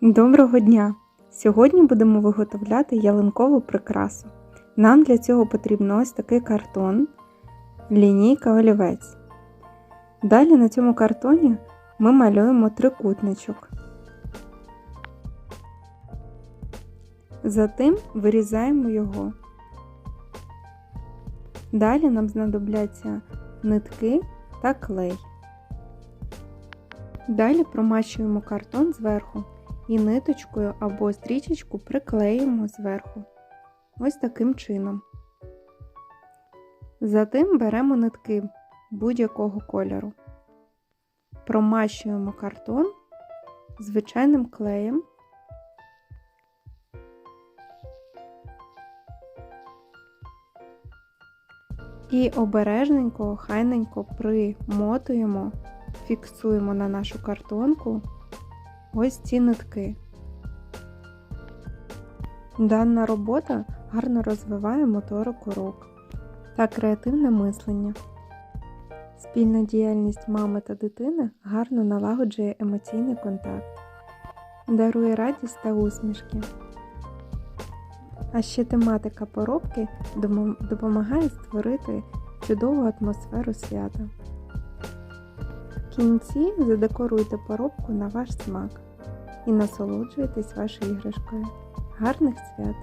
Доброго дня! Сьогодні будемо виготовляти ялинкову прикрасу. Нам для цього потрібно ось такий картон, лінійка олівець. Далі на цьому картоні ми малюємо трикутничок. Затим вирізаємо його. Далі нам знадобляться нитки та клей. Далі промащуємо картон зверху і ниточкою або стрічечку приклеїмо зверху. Ось таким чином. Затим беремо нитки будь-якого кольору. Промащуємо картон звичайним клеєм. І обережненько, хайненько примотуємо, фіксуємо на нашу картонку ось ці нитки. Дана робота гарно розвиває моторику рук та креативне мислення. Спільна діяльність мами та дитини гарно налагоджує емоційний контакт, дарує радість та усмішки. А ще тематика поробки допомагає створити чудову атмосферу свята. В кінці задекоруйте поробку на ваш смак і насолоджуйтесь вашою іграшкою. Гарних свят!